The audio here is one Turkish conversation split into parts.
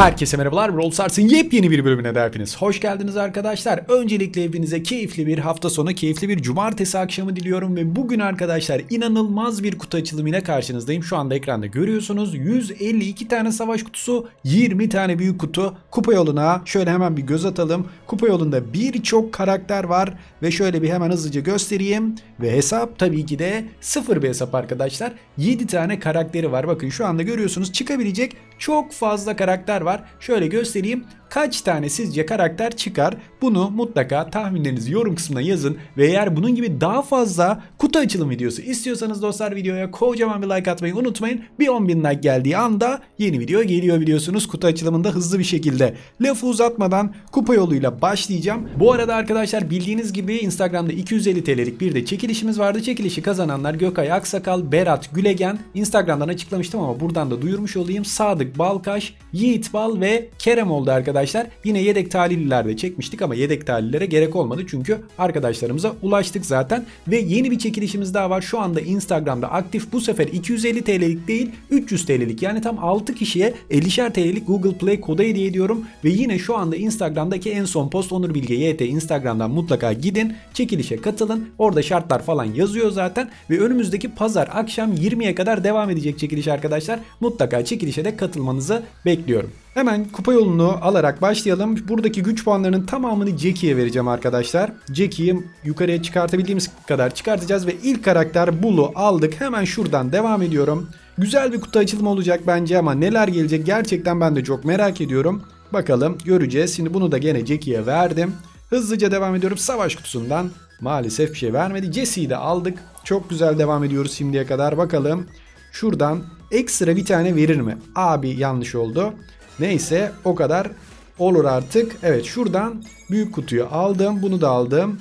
Herkese merhabalar. Brawl Stars'ın yepyeni bir bölümüne de hoş geldiniz arkadaşlar. Öncelikle hepinize keyifli bir hafta sonu, keyifli bir cumartesi akşamı diliyorum ve bugün arkadaşlar inanılmaz bir kutu açılımıyla karşınızdayım. Şu anda ekranda görüyorsunuz. 152 tane savaş kutusu, 20 tane büyük kutu. Kupa yoluna şöyle hemen bir göz atalım. Kupa yolunda birçok karakter var ve şöyle bir hemen hızlıca göstereyim. Ve hesap tabii ki de sıfır bir hesap arkadaşlar. 7 tane karakteri var. Bakın şu anda görüyorsunuz çıkabilecek çok fazla karakter var. Şöyle göstereyim. Kaç tane sizce karakter çıkar? Bunu mutlaka tahminlerinizi yorum kısmına yazın. Ve eğer bunun gibi daha fazla kutu açılım videosu istiyorsanız dostlar videoya kocaman bir like atmayı unutmayın. Bir 10.000 like geldiği anda yeni video geliyor biliyorsunuz kutu açılımında hızlı bir şekilde. Lafı uzatmadan kupa yoluyla başlayacağım. Bu arada arkadaşlar bildiğiniz gibi Instagram'da 250 TL'lik bir de çekilişimiz vardı. Çekilişi kazananlar Gökay Aksakal, Berat Gülegen. Instagram'dan açıklamıştım ama buradan da duyurmuş olayım. Sadık Balkaş, Yiğit Bal ve Kerem oldu arkadaşlar. Yine yedek talihliler de çekmiştik ama yedek talihlilere gerek olmadı çünkü arkadaşlarımıza ulaştık zaten. Ve yeni bir çekilişimiz daha var. Şu anda Instagram'da aktif. Bu sefer 250 TL'lik değil 300 TL'lik yani tam 6 kişiye 50'şer TL'lik Google Play kodu hediye ediyorum. Ve yine şu anda Instagram'daki en son post Onur Bilge YT Instagram'dan mutlaka gidin. Çekilişe katılın. Orada şartlar falan yazıyor zaten. Ve önümüzdeki pazar akşam 20'ye kadar devam edecek çekiliş arkadaşlar. Mutlaka çekilişe de katılmanızı bekliyorum. Hemen kupa yolunu alarak başlayalım. Buradaki güç puanlarının tamamını Jackie'ye vereceğim arkadaşlar. Jackie'yi yukarıya çıkartabildiğimiz kadar çıkartacağız ve ilk karakter Bull'u aldık. Hemen şuradan devam ediyorum. Güzel bir kutu açılımı olacak bence ama neler gelecek gerçekten ben de çok merak ediyorum. Bakalım göreceğiz. Şimdi bunu da gene Jackie'ye verdim. Hızlıca devam ediyorum. Savaş kutusundan maalesef bir şey vermedi. Jesse'yi de aldık. Çok güzel devam ediyoruz şimdiye kadar. Bakalım şuradan ekstra bir tane verir mi? Abi yanlış oldu. Neyse o kadar olur artık. Evet şuradan büyük kutuyu aldım. Bunu da aldım.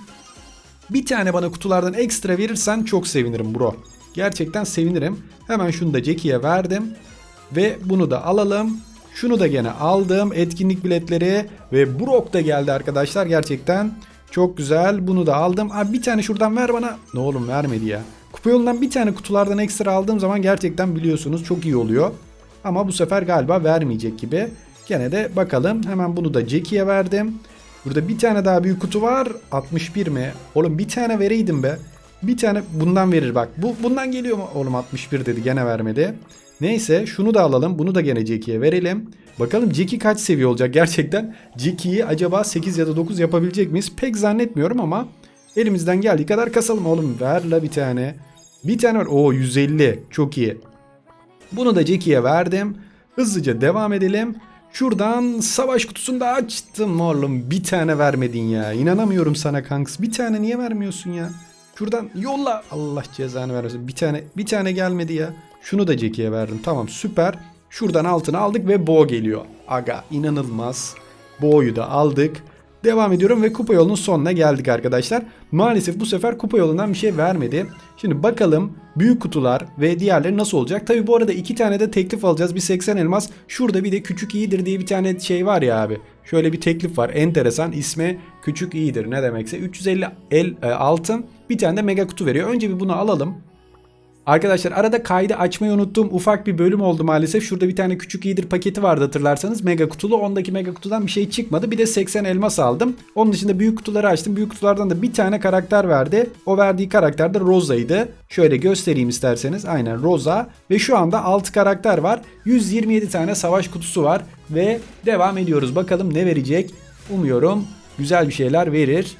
Bir tane bana kutulardan ekstra verirsen çok sevinirim bro. Gerçekten sevinirim. Hemen şunu da Jackie'ye verdim. Ve bunu da alalım. Şunu da gene aldım. Etkinlik biletleri ve Brock da geldi arkadaşlar. Gerçekten çok güzel. Bunu da aldım. Abi bir tane şuradan ver bana. Ne oğlum vermedi ya. Kupa yolundan bir tane kutulardan ekstra aldığım zaman gerçekten biliyorsunuz çok iyi oluyor. Ama bu sefer galiba vermeyecek gibi. Gene de bakalım. Hemen bunu da Jackie'ye verdim. Burada bir tane daha büyük kutu var. 61 mi? Oğlum bir tane vereydim be. Bir tane bundan verir bak. Bu bundan geliyor mu? Oğlum 61 dedi gene vermedi. Neyse şunu da alalım. Bunu da gene Jackie'ye verelim. Bakalım Jackie kaç seviye olacak gerçekten. Jackie'yi acaba 8 ya da 9 yapabilecek miyiz? Pek zannetmiyorum ama elimizden geldiği kadar kasalım oğlum. Ver la bir tane. Bir tane var. Oo 150. Çok iyi. Bunu da Jackie'ye verdim. Hızlıca devam edelim. Şuradan savaş kutusunu da açtım oğlum. Bir tane vermedin ya. İnanamıyorum sana kanks. Bir tane niye vermiyorsun ya? Şuradan yolla. Allah cezanı vermesin. Bir tane bir tane gelmedi ya. Şunu da Jackie'ye verdim. Tamam süper. Şuradan altını aldık ve Bo geliyor. Aga inanılmaz. Bo'yu da aldık. Devam ediyorum ve kupa yolunun sonuna geldik arkadaşlar. Maalesef bu sefer kupa yolundan bir şey vermedi. Şimdi bakalım büyük kutular ve diğerleri nasıl olacak? Tabi bu arada iki tane de teklif alacağız. Bir 80 elmas. Şurada bir de küçük iyidir diye bir tane şey var ya abi. Şöyle bir teklif var. Enteresan. ismi küçük iyidir. Ne demekse. 350 el e, altın. Bir tane de mega kutu veriyor. Önce bir bunu alalım. Arkadaşlar arada kaydı açmayı unuttuğum ufak bir bölüm oldu maalesef. Şurada bir tane küçük iyidir paketi vardı hatırlarsanız. Mega kutulu. Ondaki mega kutudan bir şey çıkmadı. Bir de 80 elmas aldım. Onun dışında büyük kutuları açtım. Büyük kutulardan da bir tane karakter verdi. O verdiği karakter de Rosa'ydı. Şöyle göstereyim isterseniz. Aynen Rosa. Ve şu anda 6 karakter var. 127 tane savaş kutusu var. Ve devam ediyoruz. Bakalım ne verecek. Umuyorum güzel bir şeyler verir.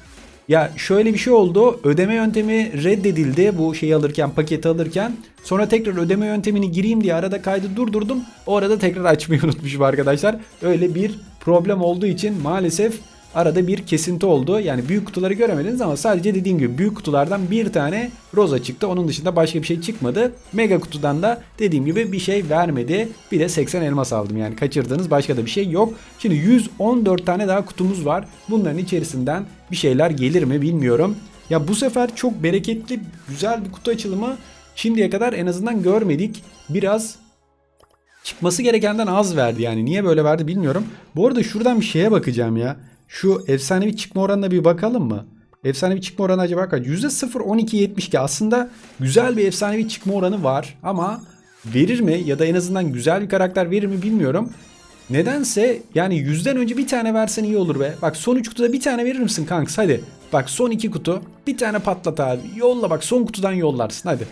Ya şöyle bir şey oldu. Ödeme yöntemi reddedildi bu şeyi alırken, paketi alırken. Sonra tekrar ödeme yöntemini gireyim diye arada kaydı durdurdum. O arada tekrar açmayı unutmuşum arkadaşlar. Öyle bir problem olduğu için maalesef arada bir kesinti oldu. Yani büyük kutuları göremediniz ama sadece dediğim gibi büyük kutulardan bir tane roza çıktı. Onun dışında başka bir şey çıkmadı. Mega kutudan da dediğim gibi bir şey vermedi. Bir de 80 elmas aldım yani kaçırdığınız başka da bir şey yok. Şimdi 114 tane daha kutumuz var. Bunların içerisinden bir şeyler gelir mi bilmiyorum. Ya bu sefer çok bereketli, güzel bir kutu açılımı şimdiye kadar en azından görmedik. Biraz çıkması gerekenden az verdi yani. Niye böyle verdi bilmiyorum. Bu arada şuradan bir şeye bakacağım ya. Şu efsanevi çıkma oranına bir bakalım mı? Efsanevi çıkma oranı acaba kaç? %0.1272 aslında güzel bir efsanevi çıkma oranı var ama verir mi ya da en azından güzel bir karakter verir mi bilmiyorum. Nedense yani yüzden önce bir tane versen iyi olur be. Bak son 3 kutuda bir tane verir misin kanks hadi. Bak son 2 kutu bir tane patlat abi. Yolla bak son kutudan yollarsın hadi.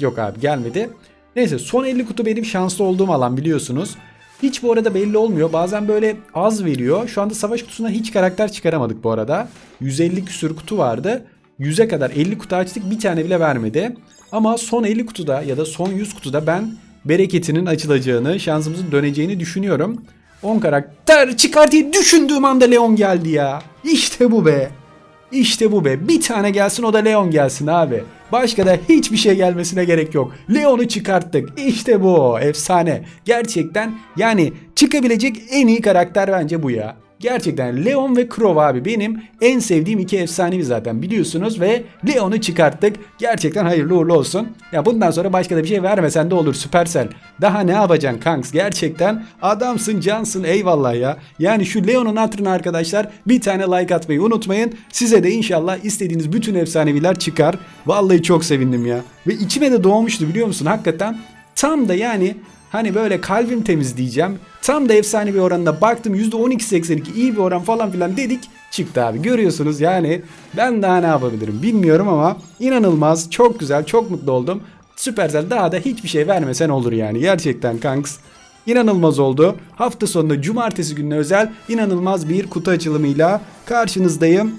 Yok abi gelmedi. Neyse son 50 kutu benim şanslı olduğum alan biliyorsunuz. Hiç bu arada belli olmuyor. Bazen böyle az veriyor. Şu anda savaş kutusundan hiç karakter çıkaramadık bu arada. 150 küsür kutu vardı. 100'e kadar 50 kutu açtık bir tane bile vermedi. Ama son 50 kutuda ya da son 100 kutuda ben bereketinin açılacağını, şansımızın döneceğini düşünüyorum. 10 karakter çıkar diye düşündüğüm anda Leon geldi ya. İşte bu be. İşte bu be. Bir tane gelsin o da Leon gelsin abi. Başka da hiçbir şey gelmesine gerek yok. Leon'u çıkarttık. İşte bu. Efsane. Gerçekten yani çıkabilecek en iyi karakter bence bu ya. Gerçekten Leon ve Crow abi benim en sevdiğim iki efsanevi zaten biliyorsunuz ve Leon'u çıkarttık. Gerçekten hayırlı uğurlu olsun. Ya bundan sonra başka da bir şey vermesen de olur Supercell. Daha ne yapacaksın kanks? Gerçekten adamsın cansın eyvallah ya. Yani şu Leon'un hatırına arkadaşlar bir tane like atmayı unutmayın. Size de inşallah istediğiniz bütün efsaneviler çıkar. Vallahi çok sevindim ya. Ve içime de doğmuştu biliyor musun hakikaten. Tam da yani Hani böyle kalbim temiz diyeceğim. Tam da efsane bir oranına baktım %12.82 iyi bir oran falan filan dedik. Çıktı abi görüyorsunuz yani ben daha ne yapabilirim bilmiyorum ama inanılmaz çok güzel çok mutlu oldum. Supercell daha da hiçbir şey vermesen olur yani gerçekten kanks. İnanılmaz oldu. Hafta sonunda cumartesi gününe özel inanılmaz bir kutu açılımıyla karşınızdayım.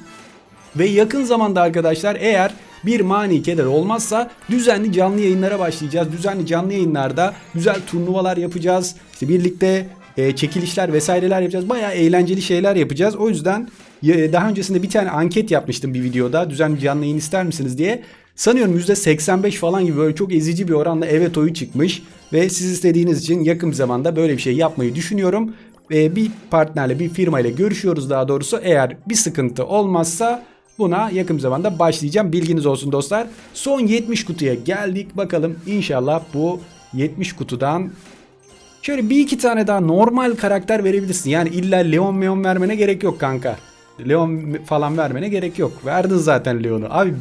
Ve yakın zamanda arkadaşlar eğer bir mani keder olmazsa düzenli canlı yayınlara başlayacağız. Düzenli canlı yayınlarda güzel turnuvalar yapacağız. İşte birlikte e, çekilişler vesaireler yapacağız. Bayağı eğlenceli şeyler yapacağız. O yüzden e, daha öncesinde bir tane anket yapmıştım bir videoda. Düzenli canlı yayın ister misiniz diye. Sanıyorum %85 falan gibi böyle çok ezici bir oranla evet oyu çıkmış. Ve siz istediğiniz için yakın zamanda böyle bir şey yapmayı düşünüyorum. Ve bir partnerle bir firmayla görüşüyoruz daha doğrusu. Eğer bir sıkıntı olmazsa Buna yakın zamanda başlayacağım. Bilginiz olsun dostlar. Son 70 kutuya geldik. Bakalım inşallah bu 70 kutudan şöyle bir iki tane daha normal karakter verebilirsin. Yani illa Leon Meon vermene gerek yok kanka. Leon falan vermene gerek yok. Verdin zaten Leon'u. Abi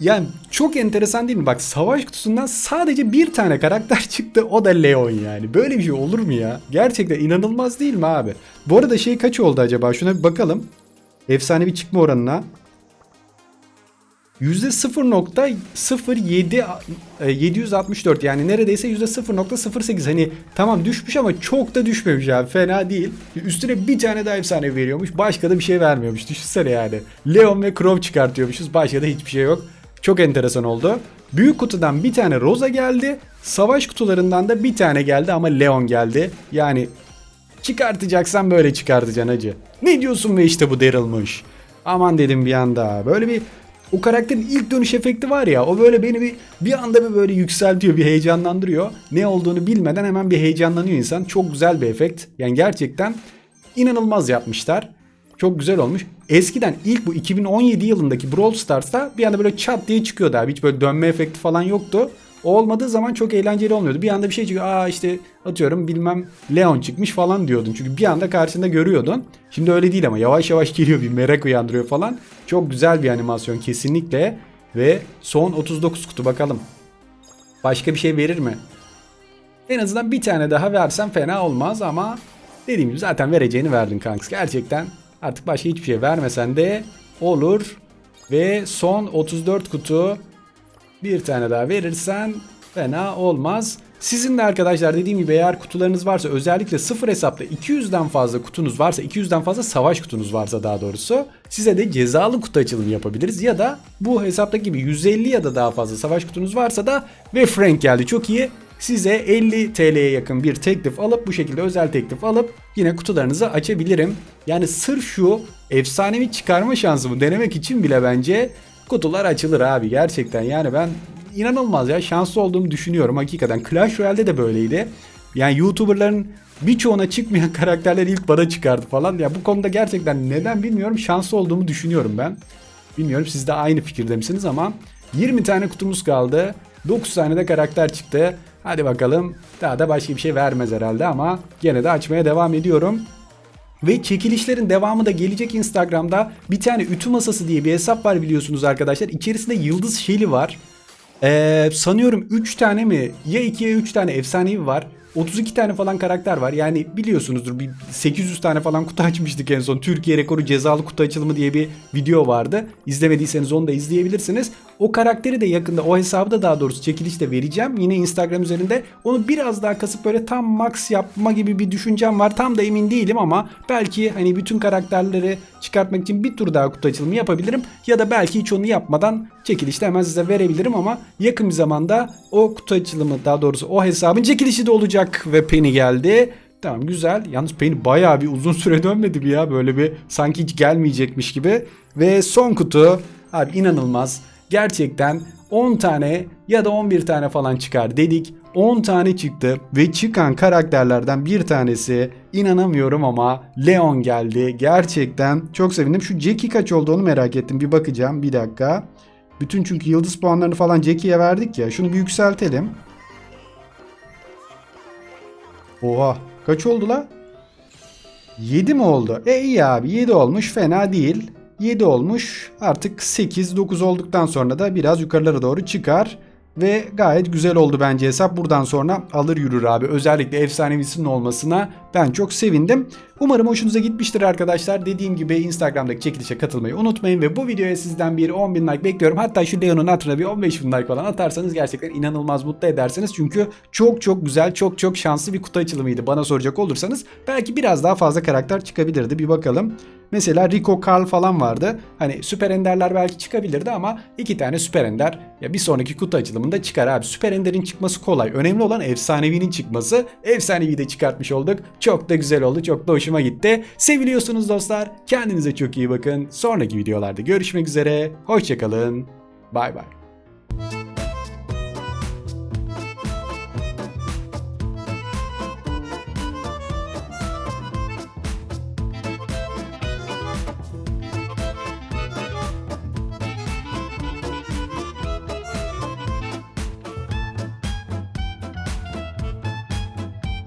yani çok enteresan değil mi? Bak savaş kutusundan sadece bir tane karakter çıktı. O da Leon yani. Böyle bir şey olur mu ya? Gerçekten inanılmaz değil mi abi? Bu arada şey kaç oldu acaba? Şuna bir bakalım. Efsane bir çıkma oranına. %0.07 764 e, yani neredeyse %0.08 hani tamam düşmüş ama çok da düşmemiş abi fena değil. Üstüne bir tane daha efsane veriyormuş başka da bir şey vermiyormuş düşünsene yani. Leon ve Crow çıkartıyormuşuz başka da hiçbir şey yok. Çok enteresan oldu. Büyük kutudan bir tane Rosa geldi. Savaş kutularından da bir tane geldi ama Leon geldi. Yani çıkartacaksan böyle çıkartacaksın hacı. Ne diyorsun ve işte bu Daryl'mış. Aman dedim bir anda. Böyle bir o karakterin ilk dönüş efekti var ya o böyle beni bir, bir anda bir böyle yükseltiyor bir heyecanlandırıyor. Ne olduğunu bilmeden hemen bir heyecanlanıyor insan. Çok güzel bir efekt. Yani gerçekten inanılmaz yapmışlar. Çok güzel olmuş. Eskiden ilk bu 2017 yılındaki Brawl Stars'ta bir anda böyle çat diye çıkıyordu abi. Hiç böyle dönme efekti falan yoktu. O olmadığı zaman çok eğlenceli olmuyordu. Bir anda bir şey çıkıyor. Aa işte atıyorum bilmem Leon çıkmış falan diyordun. Çünkü bir anda karşında görüyordun. Şimdi öyle değil ama yavaş yavaş geliyor bir merak uyandırıyor falan. Çok güzel bir animasyon kesinlikle. Ve son 39 kutu bakalım. Başka bir şey verir mi? En azından bir tane daha versen fena olmaz ama dediğim gibi zaten vereceğini verdin kanks. Gerçekten artık başka hiçbir şey vermesen de olur. Ve son 34 kutu bir tane daha verirsen fena olmaz. Sizin de arkadaşlar dediğim gibi eğer kutularınız varsa özellikle sıfır hesapta 200'den fazla kutunuz varsa 200'den fazla savaş kutunuz varsa daha doğrusu size de cezalı kutu açılımı yapabiliriz. Ya da bu hesaptaki gibi 150 ya da daha fazla savaş kutunuz varsa da ve Frank geldi çok iyi. Size 50 TL'ye yakın bir teklif alıp bu şekilde özel teklif alıp yine kutularınızı açabilirim. Yani sırf şu efsanevi çıkarma şansımı denemek için bile bence kutular açılır abi gerçekten. Yani ben inanılmaz ya şanslı olduğumu düşünüyorum hakikaten. Clash Royale'de de böyleydi. Yani YouTuber'ların birçoğuna çıkmayan karakterler ilk bana çıkardı falan. Ya bu konuda gerçekten neden bilmiyorum şanslı olduğumu düşünüyorum ben. Bilmiyorum siz de aynı fikirde misiniz ama 20 tane kutumuz kaldı. 9 tane de karakter çıktı. Hadi bakalım daha da başka bir şey vermez herhalde ama gene de açmaya devam ediyorum. Ve çekilişlerin devamı da gelecek Instagram'da. Bir tane ütü masası diye bir hesap var biliyorsunuz arkadaşlar. İçerisinde Yıldız Şeli var. Ee, sanıyorum 3 tane mi ya 2 ya 3 tane efsanevi var. 32 tane falan karakter var. Yani biliyorsunuzdur bir 800 tane falan kutu açmıştık en son. Türkiye rekoru cezalı kutu açılımı diye bir video vardı. İzlemediyseniz onu da izleyebilirsiniz. O karakteri de yakında o hesabı da daha doğrusu çekilişte vereceğim. Yine Instagram üzerinde. Onu biraz daha kasıp böyle tam max yapma gibi bir düşüncem var. Tam da emin değilim ama belki hani bütün karakterleri çıkartmak için bir tur daha kutu açılımı yapabilirim. Ya da belki hiç onu yapmadan çekilişte hemen size verebilirim ama yakın bir zamanda o kutu açılımı daha doğrusu o hesabın çekilişi de olacak ve Penny geldi. Tamam güzel. Yalnız Penny bayağı bir uzun süre dönmedi bir ya. Böyle bir sanki hiç gelmeyecekmiş gibi. Ve son kutu. Abi inanılmaz. Gerçekten 10 tane ya da 11 tane falan çıkar dedik. 10 tane çıktı ve çıkan karakterlerden bir tanesi inanamıyorum ama Leon geldi. Gerçekten çok sevindim. Şu Jackie kaç oldu onu merak ettim. Bir bakacağım bir dakika. Bütün çünkü yıldız puanlarını falan Jackie'ye verdik ya. Şunu bir yükseltelim. Oha kaç oldu la? 7 mi oldu? E iyi abi 7 olmuş fena değil. 7 olmuş artık 8-9 olduktan sonra da biraz yukarılara doğru çıkar. Ve gayet güzel oldu bence hesap. Buradan sonra alır yürür abi. Özellikle efsanevisinin olmasına ben çok sevindim. Umarım hoşunuza gitmiştir arkadaşlar. Dediğim gibi Instagram'daki çekilişe katılmayı unutmayın. Ve bu videoya sizden bir 10.000 like bekliyorum. Hatta şu Leon'un hatırına bir 15.000 like falan atarsanız gerçekten inanılmaz mutlu edersiniz. Çünkü çok çok güzel, çok çok şanslı bir kutu açılımıydı bana soracak olursanız. Belki biraz daha fazla karakter çıkabilirdi. Bir bakalım. Mesela Rico Carl falan vardı. Hani süper enderler belki çıkabilirdi ama iki tane süper ender ya bir sonraki kutu açılımında çıkar abi. Süper enderin çıkması kolay. Önemli olan efsanevinin çıkması. Efsanevi de çıkartmış olduk. Çok da güzel oldu. Çok da hoşuma gitti. Seviliyorsunuz dostlar. Kendinize çok iyi bakın. Sonraki videolarda görüşmek üzere. Hoşçakalın. Bay bay.